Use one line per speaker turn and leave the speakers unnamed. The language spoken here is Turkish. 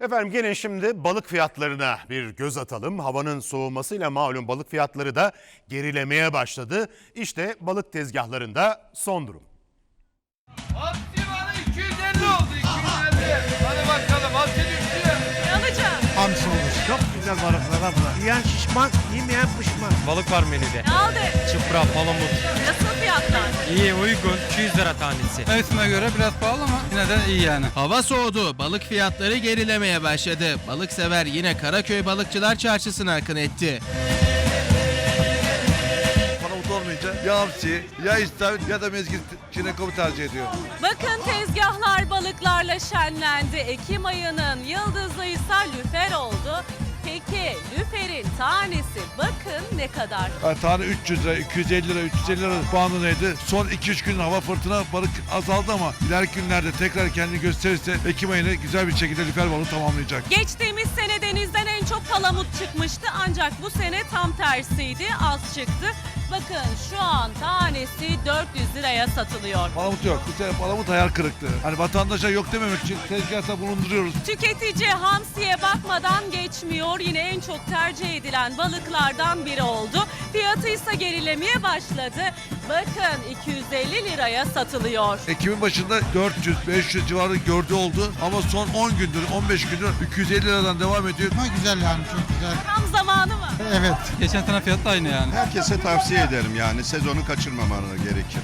Efendim gelin şimdi balık fiyatlarına bir göz atalım. Havanın soğumasıyla malum balık fiyatları da gerilemeye başladı. İşte balık tezgahlarında son durum.
Hamsi bana 250 oldu 250. Hadi bakalım hamsi düştü.
alacağım?
Hamsi olmuş. Çok güzel balıklar abla. Yiyen şişman, yemeyen pişman.
Balık var menüde.
Ne aldı?
Çıpra, palamut. İyi, uygun. 200 lira tanesi.
Mevsime göre biraz pahalı ama yine de iyi yani.
Hava soğudu, balık fiyatları gerilemeye başladı. Balık sever yine Karaköy Balıkçılar Çarşısı'na akın etti.
palamut olmayınca ya hamsi ya istavrit ya da mezgit çinekobu tercih ediyor.
Bakın tezgahlar balıklarla şenlendi. Ekim ayının yıldızı ise lüfer oldu. Ne kadar?
Yani tane 300 lira, 250 lira, 350 lira bandındaydı. Son 2-3 gün hava fırtına balık azaldı ama ileriki günlerde tekrar kendini gösterirse Ekim ayını güzel bir şekilde lüfer balığı tamamlayacak.
Geçtiğimiz sene denizden en çok palamut çıkmıştı ancak bu sene tam tersiydi az çıktı. Bakın şu an tanesi 400 liraya satılıyor.
Palamut yok. Bu sene palamut hayal kırıklığı. Hani vatandaşa yok dememek için tezgahta bulunduruyoruz.
Tüketici hamsiye bakmadan geçmiyor. Yine en çok tercih edilen balıklardan biri oldu. Fiyatı ise gerilemeye başladı. Bakın 250 liraya satılıyor.
Ekim'in başında 400-500 civarı gördüğü oldu ama son 10 gündür, 15 gündür 250 liradan devam ediyor.
Ama güzel yani çok güzel.
Tam zamanı mı?
Evet.
Geçen sene fiyat da aynı yani.
Herkese tavsiye ederim yani sezonu kaçırmamaları gerekir.